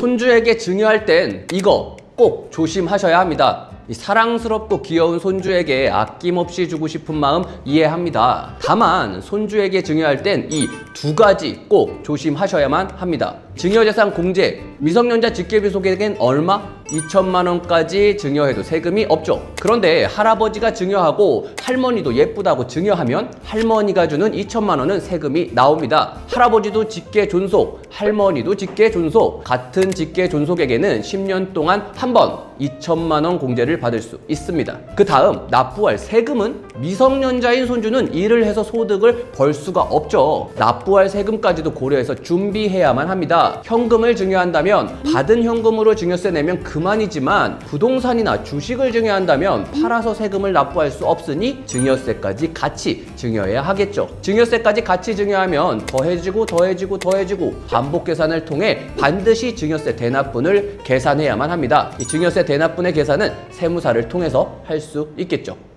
손주에게 증여할 땐 이거 꼭 조심하셔야 합니다. 이 사랑스럽고 귀여운 손주에게 아낌없이 주고 싶은 마음 이해합니다. 다만 손주에게 증여할 땐 이 두 가지 꼭 조심하셔야만 합니다. 증여재산 공제, 미성년자 직계비속액엔 얼마? 2천만 원까지 증여해도 세금이 없죠. 그런데 할아버지가 증여하고 할머니도 예쁘다고 증여하면 할머니가 주는 2천만 원은 세금이 나옵니다. 할아버지도 직계 존속, 할머니도 직계 존속, 같은 직계 존속에게는 10년 동안 한 번 2천만 원 공제를 받을 수 있습니다. 그 다음 납부할 세금은 미성년자인 손주는 일을 해서 소득을 벌 수가 없죠. 납부할 세금까지도 고려해서 준비해야만 합니다. 현금을 증여한다면 받은 현금으로 증여세 내면 그만이지만 부동산이나 주식을 증여한다면 팔아서 세금을 납부할 수 없으니 증여세까지 같이 증여해야 하겠죠. 증여세까지 같이 증여하면 더해지고 더해지고 더해지고 반복 계산을 통해 반드시 증여세 대납분을 계산해야만 합니다. 이 증여세 대납분의 계산은 세무사를 통해서 할 수 있겠죠.